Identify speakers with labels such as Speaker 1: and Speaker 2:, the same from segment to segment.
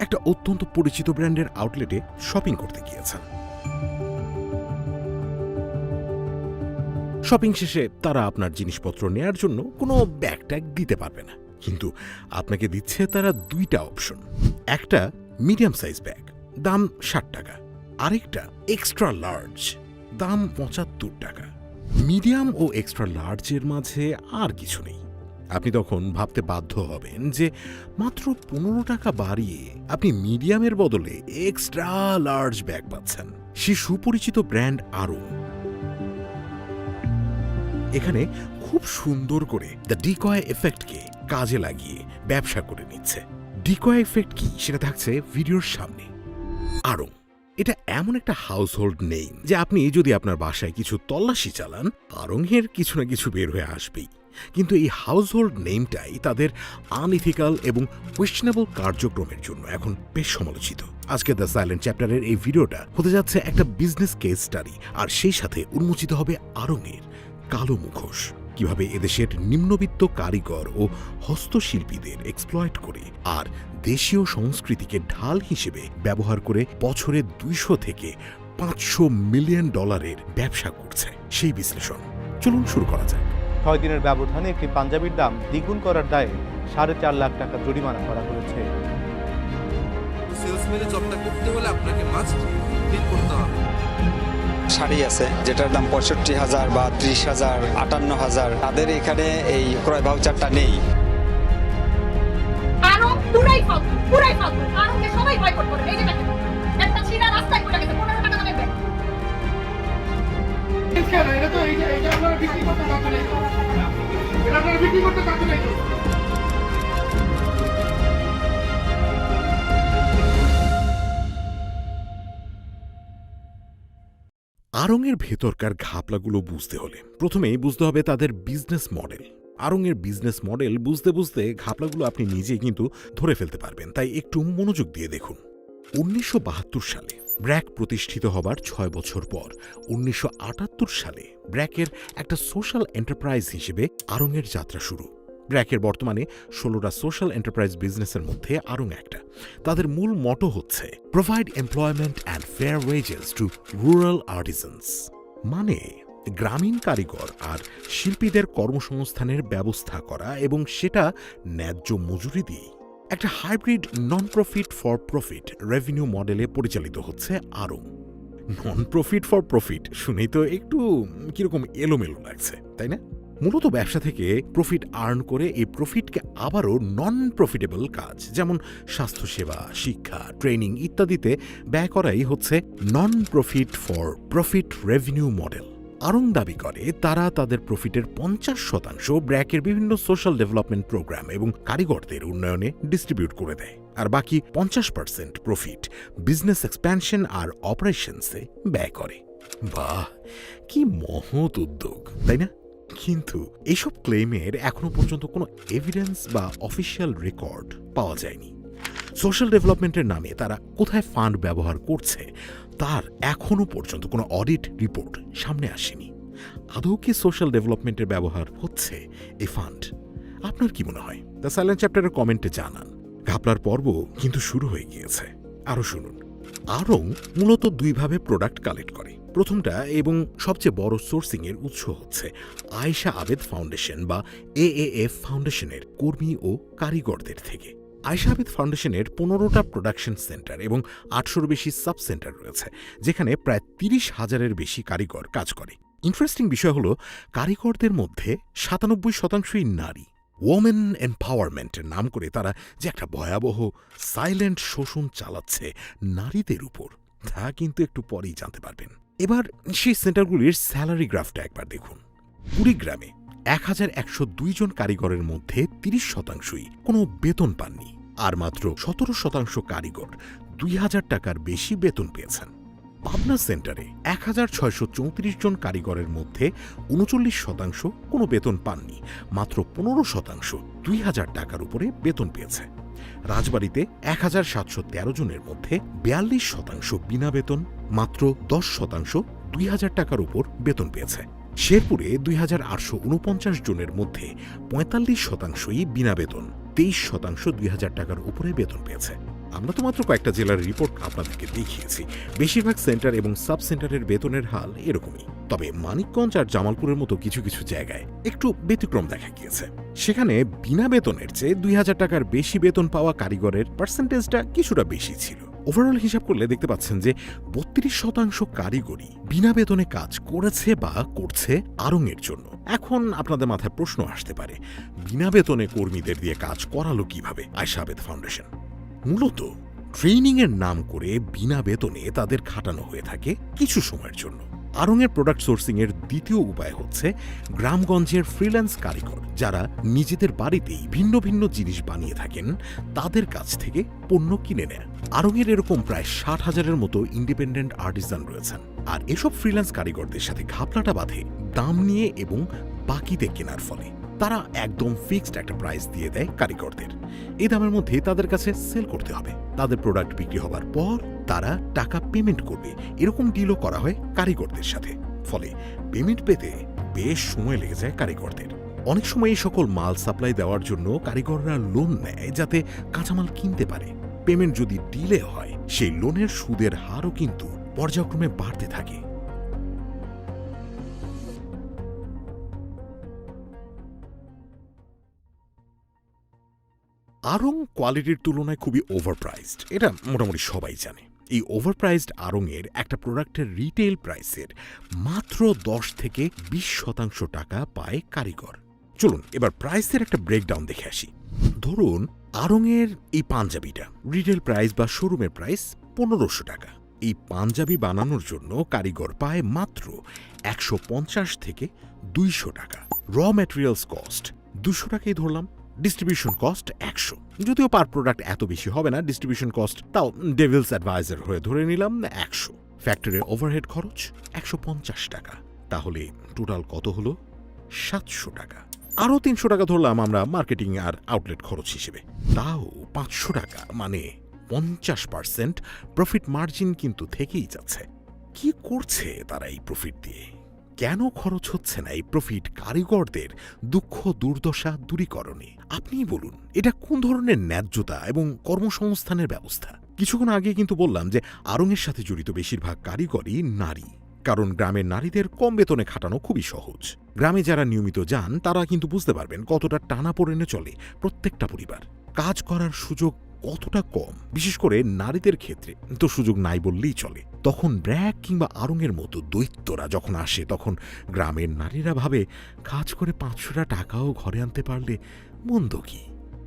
Speaker 1: একটা অত্যন্ত পরিচিত ব্র্যান্ডের আউটলেটে শপিং করতে গিয়েছেন। শপিং শেষে তারা আপনার জিনিসপত্র নেয়ার জন্য কোনো ব্যাগ ট্যাগ দিতে পারবে না। কিন্তু আপনাকে দিচ্ছে তারা দুইটা অপশন। একটা মিডিয়াম সাইজ ব্যাগ, দাম ষাট টাকা। আরেকটা এক্সট্রা লার্জ, দাম পঁচাত্তর টাকা। মিডিয়াম ও এক্সট্রা লার্জের মাঝে আর কিছু নেই। আপনি তখন ভাবতে বাধ্য হবেন যে মাত্র পনেরো টাকা বাড়িয়ে আপনি মিডিয়ামের বদলে এক্সট্রা লার্জ ব্যাগ পাচ্ছেন। সে সুপরিচিত ব্র্যান্ড আরও। এখানে খুব সুন্দর করে দ্য ডিকয় এফেক্টকে কাজে লাগিয়ে ব্যবসা করে নিচ্ছে। ডিকয় এফেক্ট কি সেটা থাকছে ভিডিওর সামনে। আরং এটা এমন একটা হাউস হোল্ড নেই যে আপনি যদি আপনার বাসায় কিছু তল্লাশি চালান আরংয়ের কিছু না কিছু বের হয়ে আসবেই। কিন্তু এই হাউস হোল্ড নেমটাই তাদের আনইথিক্যাল এবং কোয়েশ্চেনেবল কার্যক্রমের জন্য এখন বেশ সমালোচিত। আজকে দ্য সাইলেন্ট চ্যাপ্টারের এই ভিডিওটা হতে যাচ্ছে একটা বিজনেস কেস স্টাডি আর সেই সাথে উন্মোচিত হবে আরঙের কালো মুখোশ। কীভাবে এদেশের নিম্নবিত্ত কারিগর ও হস্তশিল্পীদের এক্সপ্লয়েট করে, আর দেশীয় সংস্কৃতিকে ঢাল হিসেবে ব্যবহার করে বছরে দুইশো থেকে পাঁচশো মিলিয়ন ডলারের ব্যবসা করছে। সেই বিশ্লেষণ। চলুন শুরু করা যাক।
Speaker 2: ছয় দিনের ব্যবধানে একটি পাঞ্জাবির দাম দ্বিগুণ করার দায়ে সাড়ে চার লাখ টাকা জরিমানা করা হয়েছে।
Speaker 3: সেলসম্যানে জবটা করতে হলে আপনাকে মাস্ট বিল করতে হবে।
Speaker 4: শাড়ি আছে যেটার দাম পঁয়ষট্টি হাজার বা ত্রিশ হাজার আটান্ন হাজার। তাদের এখানে এই ক্রয় ভাউচারটা নেই।
Speaker 5: পুরাই পুরাই সবাই বয়কট করে এই যে একটা ছিঁড়া
Speaker 1: আড়ংয়ের ভেতরকার ঘাপলাগুলো বুঝতে হলে প্রথমেই বুঝতে হবে তাদের বিজনেস মডেল আড়ংয়ের বিজনেস মডেল বুঝতে বুঝতে ঘাপলাগুলো আপনি নিজেই কিন্তু ধরে ফেলতে পারবেন। তাই একটু মনোযোগ দিয়ে দেখুন। উনিশশো বাহাত্তর সালে ব্র্যাক প্রতিষ্ঠিত হবার ছয় বছর পর, উনিশশো আটাত্তর সালে ব্র্যাকের একটা সোশ্যাল এন্টারপ্রাইজ হিসেবে আড়ংয়ের যাত্রা শুরু। ব্র্যাকের বর্তমানে ষোলোটা সোশ্যাল এন্টারপ্রাইজ বিজনেসের মধ্যে আরং একটা। তাদের মূল মটো হচ্ছে provide employment and fair wages to rural artisans মানে গ্রামীণ কারিগর আর শিল্পীদের কর্মসংস্থানের ব্যবস্থা করা এবং সেটা ন্যায্য মজুরি দিয়েই। একটা hybrid non profit for profit revenue মডেলে পরিচালিত হচ্ছে Aarong non profit for profit শুনেই তো একটু কীরকম এলোমেলো লাগছে, তাই না? মূলত ব্যবসা থেকে প্রফিট আর্ন করে এই প্রফিটকে আবারও নন প্রফিটেবল কাজ, যেমন স্বাস্থ্যসেবা, শিক্ষা ট্রেনিং ইত্যাদিতে ব্যয় করাই হচ্ছে non profit for profit revenue model Aarong দাবি করে, তারা তাদের প্রফিটের পঞ্চাশ শতাংশ ব্র্যাকের বিভিন্ন সোশ্যাল ডেভেলপমেন্ট প্রোগ্রাম এবং কারিগরদের উন্নয়নে ডিস্ট্রিবিউট করে দেয়। আর বাকি পঞ্চাশ পার্সেন্ট প্রফিট বিজনেস এক্সপ্যানশন আর অপারেশনসে ব্যয় করে। বাহ, কি মহৎ উদ্যোগ, তাই না? কিন্তু এসব ক্লেমের এখনও পর্যন্ত কোনো এভিডেন্স বা অফিসিয়াল রেকর্ড পাওয়া যায়নি। সোশ্যাল ডেভেলপমেন্টের নামে তারা কোথায় ফান্ড ব্যবহার করছে তার এখনও পর্যন্ত কোনো অডিট রিপোর্ট সামনে আসেনি। আদৌ কি সোশ্যাল ডেভেলপমেন্টের ব্যবহার হচ্ছে এই ফান্ড আপনার কি মনে হয়? দ্য সাইলেন্ট চ্যাপ্টারের কমেন্টে জানান। ঘাপলার পর্ব কিন্তু শুরু হয়ে গিয়েছে। আরও শুনুন। আরং মূলত দুইভাবে প্রোডাক্ট কালেক্ট করে। প্রথমটা এবং সবচেয়ে বড় সোর্সিংয়ের উৎস হচ্ছে আয়েশা আবেদ ফাউন্ডেশন বা এএএফ ফাউন্ডেশনের কর্মী ও কারিগরদের থেকে। আবেদ ফাউন্ডেশনের পনেরোটা প্রোডাকশন সেন্টার এবং আটশোর বেশি সাব সেন্টার রয়েছে, যেখানে প্রায় তিরিশ হাজারের বেশি কারিগর কাজ করে। ইন্টারেস্টিং বিষয় হল, কারিগরদের মধ্যে সাতানব্বই শতাংশই নারী। ওমেন এম্পাওয়ারমেন্টের নাম করে তারা যে একটা ভয়াবহ সাইলেন্ট শোষণ চালাচ্ছে নারীদের উপর, তা কিন্তু একটু পরেই জানতে পারবেন। এবার সেই সেন্টারগুলির স্যালারি গ্রাফটা একবার দেখুন। কুড়িগ্রামে এক হাজার একশো দুই জন কারিগরের মধ্যে তিরিশ শতাংশই কোনো বেতন পাননি। আর মাত্র সতেরো শতাংশ কারিগর দুই হাজার টাকার বেশি বেতন পেয়েছেন। পাবনা সেন্টারে এক হাজার ছয়শো চৌত্রিশ জন কারিগরের মধ্যে উনচল্লিশ শতাংশ কোনো বেতন পাননি, মাত্র পনেরো শতাংশ দুই হাজার টাকার উপরে বেতন পেয়েছে। রাজবাড়িতে এক হাজার সাতশো তেরো জনের মধ্যে বিয়াল্লিশ শতাংশ বিনা বেতন, মাত্র দশ শতাংশ দুই হাজার টাকার উপর বেতন পেয়েছে। শেরপুরে দুই হাজার আটশো উনপঞ্চাশ জনের মধ্যে পঁয়তাল্লিশ শতাংশই বিনা বেতন। তেইশ শতাংশ দুই হাজার টাকার উপরে বেতন পেয়েছে। আমরা তো মাত্র কয়েকটা জেলার রিপোর্ট আপনাদেরকে দেখিয়েছি। বেশিরভাগ সেন্টার এবং সাব সেন্টারের বেতনের হাল এরকমই। তবে মানিকগঞ্জ আর জামালপুরের মতো কিছু কিছু জায়গায় একটু ব্যতিক্রম দেখা গিয়েছে। সেখানে বিনা বেতনের চেয়ে দুই হাজার টাকার বেশি বেতন পাওয়া কারিগরের পার্সেন্টেজটা কিছুটা বেশি ছিল। ওভারঅল হিসাব করলে দেখতে পাচ্ছেন যে বত্রিশ শতাংশ কারিগরি বিনা বেতনে কাজ করেছে বা করছে আরঙের জন্য। এখন আপনাদের মাথায় প্রশ্ন আসতে পারে, বিনা বেতনে কর্মীদের দিয়ে কাজ করালো কীভাবে? আয়সাবেদ ফাউন্ডেশন। মূলত ট্রেনিংয়ের নাম করে বিনা বেতনে তাদের খাটানো হয়ে থাকে কিছু সময়ের জন্য। আরঙের প্রোডাক্ট সোর্সিংয়ের দ্বিতীয় উপায় হচ্ছে গ্রামগঞ্জের ফ্রিল্যান্স কারিগর যারা নিজেদের বাড়িতেই ভিন্ন ভিন্ন জিনিস বানিয়ে থাকেন, তাদের কাছ থেকে পণ্য কিনে নেয় আরঙের এরকম প্রায় ষাট হাজারের মতো ইন্ডিপেন্ডেন্ট আর্টিসান রয়েছেন। আর এসব ফ্রিল্যান্স কারিগরদের সাথে ঘাপলাটা বাঁধে দাম নিয়ে এবং বাকিতে কেনার ফলে। তারা একদম ফিক্সড একটা প্রাইস দিয়ে দেয় কারিগরদের। এই দামের মধ্যে তাদের কাছে সেল করতে হবে। তাদের প্রোডাক্ট বিক্রি হবার পর তারা টাকা পেমেন্ট করবে। এরকম ডিলও করা হয় কারিগরদের সাথে। ফলে পেমেন্ট পেতে বেশ সময় লেগে যায় কারিগরদের। অনেক সময় এই সকল মাল সাপ্লাই দেওয়ার জন্য কারিগররা লোন নেয় যাতে কাঁচামাল কিনতে পারে। পেমেন্ট যদি ডিলে হয়, সেই লোনের সুদের হারও কিন্তু পর্যায়ক্রমে বাড়তে থাকে। আরং কোয়ালিটির তুলনায় খুবই ওভারপ্রাইজড এটা মোটামুটি সবাই জানে। এই ওভারপ্রাইজড আরঙের একটা প্রোডাক্টের রিটেল প্রাইসের মাত্র দশ থেকে বিশ শতাংশ টাকা পায় কারিগর। চলুন, এবার প্রাইসের একটা ব্রেকডাউন দেখে আসি। ধরুন আরঙের এই পাঞ্জাবিটা রিটেল প্রাইস বা শোরুমের প্রাইস পনেরোশো টাকা। এই পাঞ্জাবি বানানোর জন্য কারিগর পায় মাত্র একশো পঞ্চাশ থেকে দুইশো টাকা। র ম্যাটেরিয়ালস কস্ট দুশো টাকাই ধরলাম। ডিস্ট্রিবিউশন কস্ট একশো। যদিও পার প্রোডাক্ট এত বেশি হবে না ডিস্ট্রিবিউশন কস্ট তাও ডেভিলস অ্যাডভাইজার হয়ে ধরে নিলাম একশো। ফ্যাক্টরির ওভারহেড খরচ একশো পঞ্চাশ টাকা। তাহলে টোটাল কত হলো? সাতশো টাকা। আরও তিনশো টাকা ধরলাম আমরা মার্কেটিং আর আউটলেট খরচ হিসেবে। তাও পাঁচশো টাকা মানে পঞ্চাশ পার্সেন্ট প্রফিট মার্জিন কিন্তু থেকেই যাচ্ছে। কি করছে তারা এই প্রফিট দিয়ে? কেন খরচ হচ্ছে না এই প্রফিট কারিগরদের দুঃখ, দুর্দশা দূরীকরণে? আপনিই বলুন, এটা কোন ধরনের ন্যায্যতা এবং কর্মসংস্থানের ব্যবস্থা? কিছুক্ষণ আগে কিন্তু বললাম যে আরঙের সাথে জড়িত বেশিরভাগ কারিগরই নারী। কারণ গ্রামের নারীদের কম বেতনে খাটানো খুবই সহজ। গ্রামে যারা নিয়মিত যান, তারা কিন্তু বুঝতে পারবেন কতটা টানা পড়েনে চলে প্রত্যেকটা পরিবার। কাজ করার সুযোগ কতটা কম? বিশেষ করে নারীদের ক্ষেত্রে। তো সুযোগ নাই বললেই চলে। তখন ব্র্যাক কিংবা আরঙের মতো দৈত্যরা যখন আসে, তখন গ্রামের নারীরা ভাবে, কাজ করে পাঁচশোটা টাকাও ঘরে আনতে পারলে মন্দ কি?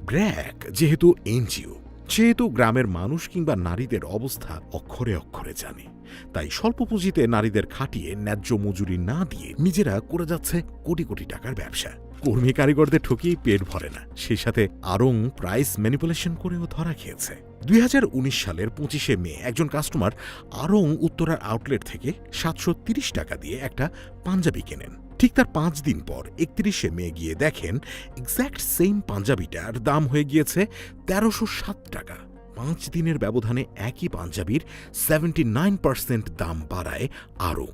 Speaker 1: ব্র্যাক যেহেতু এনজিও, সেহেতু গ্রামের মানুষ কিংবা নারীদের অবস্থা অক্ষরে অক্ষরে জানে। তাই স্বল্প পুঁজিতে নারীদের খাটিয়ে ন্যায্য মজুরি না দিয়ে নিজেরা করে যাচ্ছে কোটি কোটি টাকার ব্যবসা। কর্মী কারিগরদের ঠকিয়েই পেট ভরে না, সেই সাথে আরং প্রাইস ম্যানিপুলেশন করেও ধরা খেয়েছে। দুই হাজার উনিশ সালের পঁচিশে মে একজন কাস্টমার আরং উত্তরার আউটলেট থেকে সাতশো তিরিশ টাকা দিয়ে একটা পাঞ্জাবি কেনেন। ঠিক তার পাঁচ দিন পর একত্রিশে মে গিয়ে দেখেন এক্স্যাক্ট সেম পাঞ্জাবিটার দাম হয়ে গিয়েছে তেরোশো সাত টাকা। পাঁচ দিনের ব্যবধানে একই পাঞ্জাবির সেভেন্টি নাইন পার্সেন্ট দাম বাড়ায় আরও।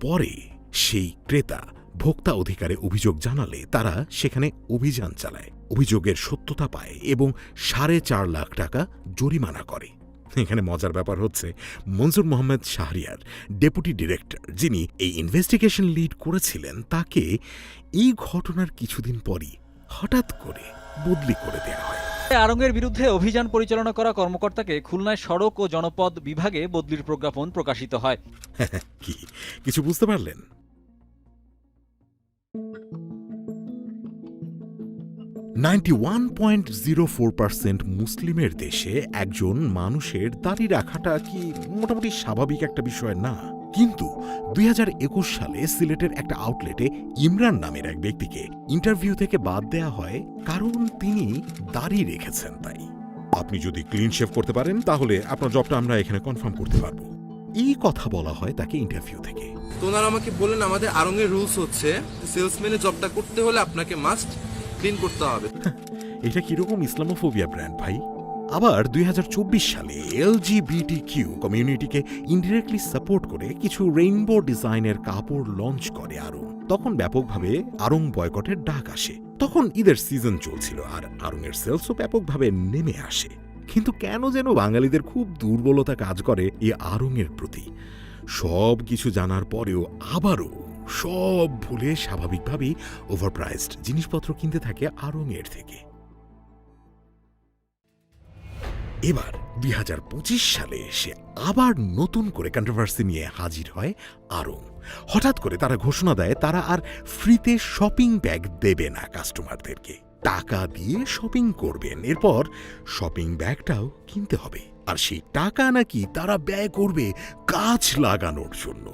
Speaker 1: পরে সেই ক্রেতা ভোক্তা অধিকারে অভিযোগ জানালে তারা সেখানে অভিযান চালায়, অভিযোগের সত্যতা পায় এবং সাড়ে চার লাখ টাকা জরিমানা করে। এখানে মজার ব্যাপার হচ্ছে, মনসুর মোহাম্মদ শাহরিয়ার, ডেপুটি ডিরেক্টর, যিনি এই ইনভেস্টিগেশন লিড করেছিলেন, তাকে এই ঘটনার কিছুদিন পরই হঠাৎ করে বদলি করে দেওয়া হয়।
Speaker 6: আরঙ্গের বিরুদ্ধে অভিযান পরিচালনা করা কর্মকর্তাকে খুলনায় সড়ক ও জনপদ বিভাগে বদলির প্রজ্ঞাপন প্রকাশিত হয়।
Speaker 1: কি? কিছু বুঝতে পারলেন? One point zero four percent মুসলিমের দেশে একজন মানুষের দাড়ি রাখাটা কি মোটামুটি স্বাভাবিক একটা বিষয় না? কিন্তু দুই হাজার একুশ সালে সিলেটের একটা আউটলেটে ইমরান নামের এক ব্যক্তিকে ইন্টারভিউ থেকে বাদ দেয়া হয় কারণ তিনি দাড়ি রেখেছেন তাই। আপনি যদি ক্লিন শেভ করতে পারেন তাহলে আপনার জবটা আমরা এখানে কনফার্ম করতে পারব। এই কথা বলা হয় তাকে ইন্টারভিউ থেকে।
Speaker 3: তো ওনারা আমাকে বলেন আমাদের আরঙের রুলস হচ্ছে সেলসম্যানের জবটা করতে হলে আপনাকে মাস্ট ক্লিন করতে হবে।
Speaker 1: এটা কীরকম ইসলামোফোবিয়া ব্র্যান্ড ভাই? আবার দুই হাজার চব্বিশ সালে এলজিবিটি কিউ কমিউনিটিকে ইনডিরেক্টলি সাপোর্ট করে কিছু রেইনবো ডিজাইনের কাপড় লঞ্চ করে আরং তখন ব্যাপকভাবে আরং বয়কটের ডাক আসে। তখন ঈদের সিজন চলছিল আর আরঙের সেলসও ব্যাপকভাবে নেমে আসে। কিন্তু কেন যেন বাঙালিদের খুব দুর্বলতা কাজ করে এই আড়ংয়ের প্রতি। সব কিছু জানার পরেও আবারও সব ভুলে স্বাভাবিকভাবেই ওভারপ্রাইজড জিনিসপত্র কিনতে থাকে আড়ংয়ের থেকে। এবার দুই হাজার পঁচিশ সালে সে আবার নতুন করে কন্ট্রোভার্সি নিয়ে হাজির হয় আরং হঠাৎ করে তারা ঘোষণা দেয় তারা আর ফ্রিতে শপিং ব্যাগ দেবে না কাস্টমারদেরকে টাকা দিয়ে শপিং করবেন, এরপর শপিং ব্যাগটাও কিনতে হবে। আর সেই টাকা নাকি তারা ব্যয় করবে গাছ লাগানোর জন্য।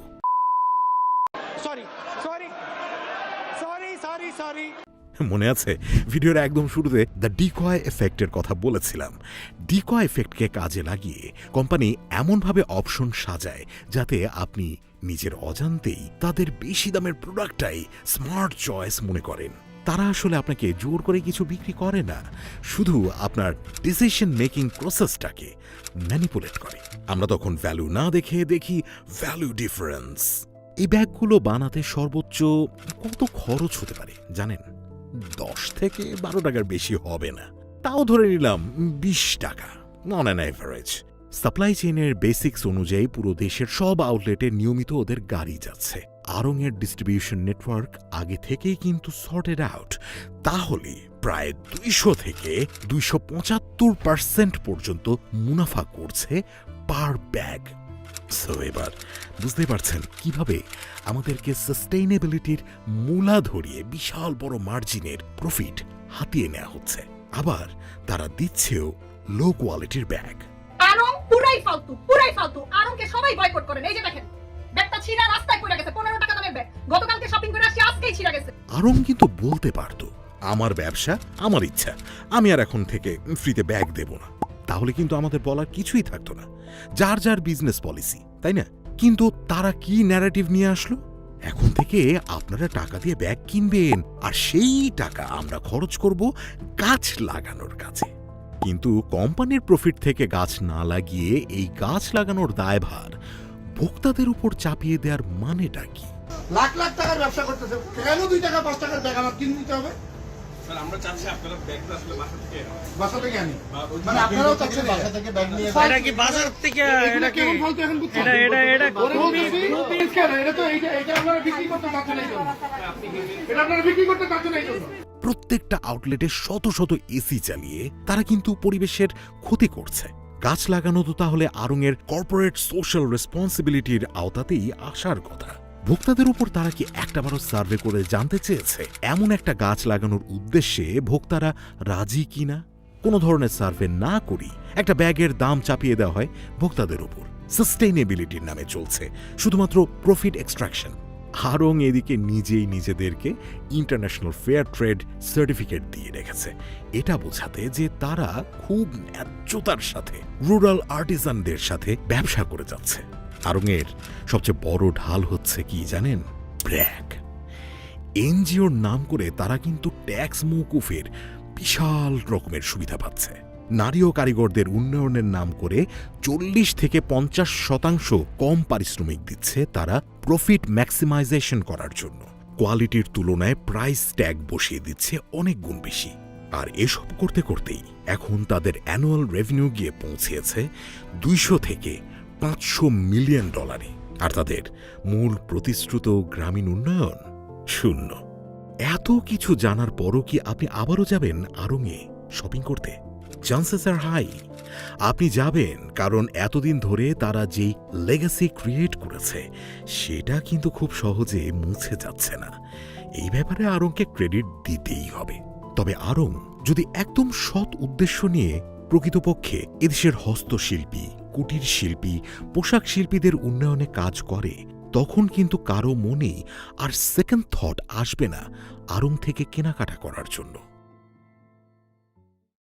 Speaker 1: মনে আছে? ভিডিওর একদম শুরুতে দ্য ডিকয় এফেক্টের কথা বলেছিলাম। ডিকয় এফেক্টকে কাজে লাগিয়ে কোম্পানি এমনভাবে অপশন সাজায় যাতে আপনি নিজের অজান্তেই তাদের বেশি দামের প্রোডাক্টটাই স্মার্ট চয়েস মনে করেন। তারা আসলে আপনাকে জোর করে কিছু বিক্রি করে না। শুধু আপনার ডিসিশন মেকিং প্রসেসটাকে ম্যানিপুলেট করে। আমরা তখন ভ্যালু না দেখে দেখি ভ্যালু ডিফারেন্স এই ব্যাগগুলো বানাতে সর্বোচ্চ কত খরচ হতে পারে, জানেন? দশ থেকে বারো টাকার বেশি হবে না। তাও ধরে নিলাম বিশ টাকা অন অ্যান অ্যাভারেজ সাপ্লাই চেইনের বেসিক্স অনুযায়ী পুরো দেশের সব আউটলেটে নিয়মিত ওদের গাড়ি যাচ্ছে। আরংয়ের ডিস্ট্রিবিউশন নেটওয়ার্ক আগে থেকেই কিন্তু সর্টেড আউট তাহলে প্রায় দুইশো থেকে দুইশো পঁচাত্তর পার্সেন্ট পর্যন্ত মুনাফা করছে পার ব্যাগ সো এবার বুঝতে পারছেন কীভাবে আমাদেরকে সাস্টেইনেবিলিটির মূলা ধরিয়ে বিশাল বড় মার্জিনের প্রফিট হাতিয়ে নেওয়া হচ্ছে। আবার তারা দিচ্ছেও লো কোয়ালিটির ব্যাগ
Speaker 5: আরং পুরাই ফালতু পুরাই ফালতু। আরংকে সবাই বয়কট করেন। এই যে দেখেন ব্যাগটা ছিঁড়া রাস্তায় পড়ে গেছে পনেরো টাকা দামের ব্যাগ গতকালকে শপিং করে আসছি আজকেই ছিঁড়া গেছে।
Speaker 1: আরং কিন্তু বলতে পারতো আমার ব্যবসা আমার ইচ্ছা। আমি আর এখন থেকে ফ্রিতে ব্যাগ দেব না। তাহলে কিন্তু আমাদের বলার কিছুই থাকতো না। যার যার বিজনেস পলিসি তাই না? কিন্তু তারা কি ন্যারেটিভ নিয়ে আসলো? এখন থেকে আপনারা টাকা দিয়ে ব্যাগ কিনবেন, আর সেই টাকা আমরা খরচ করব গাছ লাগানোর কাছে কিন্তু কোম্পানির প্রফিট থেকে গাছ না লাগিয়ে এই গাছ লাগানোর দায়ভার ভোক্তাদের উপর চাপিয়ে দেওয়ার মানেটা কি?
Speaker 7: লাখ লাখ টাকার ব্যবসা করতেছে, কেন দুই টাকা, পাঁচ টাকার ব্যাগ আমার হবে?
Speaker 8: আমরা চাচ্ছি আপনারা ব্যাগটা আসলে বাসা থেকে
Speaker 7: বাসা থেকে আনি। মানে আপনারাও চাচ্ছেন বাসা থেকে ব্যাগ নিয়ে
Speaker 9: এটা কি বাজার থেকে এটা কি
Speaker 7: কেমন ফালতু এখন বুঝছেন?
Speaker 9: এটা এটা এটা
Speaker 7: ওরে বলতেছি, এটা তো এইটা এটা আপনারা বিক্রি করতে পারছেন এই জন্য। এটা আপনারা বিক্রি করতে পারছেন এই জন্য।
Speaker 1: প্রত্যেকটা আউটলেটে শত শত এসি চালিয়ে তারা কিন্তু পরিবেশের ক্ষতি করছে। গাছ লাগানো তো তাহলে আরঙের কর্পোরেট সোশ্যাল রেসপন্সিবিলিটির আওতাতেই আসার কথা। ভোক্তাদের উপর তারা কি একটাবারও সার্ভে করে জানতে চেয়েছে? এমন একটা গাছ লাগানোর উদ্দেশ্যে ভোক্তারা রাজি কিনা? কোনো ধরনের সার্ভে না করি, একটা ব্যাগের দাম চাপিয়ে দেওয়া হয় ভোক্তাদের উপর। সাস্টেইনেবিলিটির নামে চলছে, শুধুমাত্র প্রফিট এক্সট্রাকশন হারং এদিকে নিজেই নিজেদেরকে ইন্টারন্যাশনাল ফেয়ার ট্রেড সার্টিফিকেট দিয়ে রেখেছে। এটা বোঝাতে যে তারা খুব ন্যায্যতার সাথে রুরাল আর্টিজানদের সাথে ব্যবসা করে যাচ্ছে। আরঙের সবচেয়ে বড় ঢাল হচ্ছে কি জানেন? ব্র্যাক। এনজিওর নাম করে তারা কিন্তু ট্যাক্স মৌকুফের বিশাল রকমের সুবিধা পাচ্ছে। নারী ও কারিগরদের উন্নয়নের নাম করে চল্লিশ থেকে পঞ্চাশ শতাংশ কম পারিশ্রমিক দিচ্ছে তারা প্রফিট ম্যাক্সিমাইজেশন করার জন্য। কোয়ালিটির তুলনায় প্রাইস ট্যাগ বসিয়ে দিচ্ছে অনেক গুণ বেশি। আর এসব করতে করতেই এখন তাদের অ্যানুয়াল রেভিনিউ গিয়ে পৌঁছেছে দুইশো থেকে পাঁচশো মিলিয়ন ডলারে। আর তাদের মূল প্রতিশ্রুত গ্রামীণ উন্নয়ন শূন্য। এত কিছু জানার পরও কি আপনি আবারও যাবেন আরঙে শপিং করতে? চান্সেস আর হাই আপনি যাবেন কারণ এতদিন ধরে তারা যেই লেগাসি ক্রিয়েট করেছে, সেটা কিন্তু খুব সহজে মুছে যাচ্ছে না। এই ব্যাপারে আরংকে ক্রেডিট দিতেই হবে। তবে আরং যদি একদম সৎ উদ্দেশ্য নিয়ে প্রকৃতপক্ষে এদেশের হস্তশিল্পী কুটির শিল্পী, পোশাক শিল্পীদের উন্নয়নে কাজ করে, তখন কিন্তু কারও মনেই আর সেকেন্ড থট আসবে না আরং থেকে কেনাকাটা করার জন্য।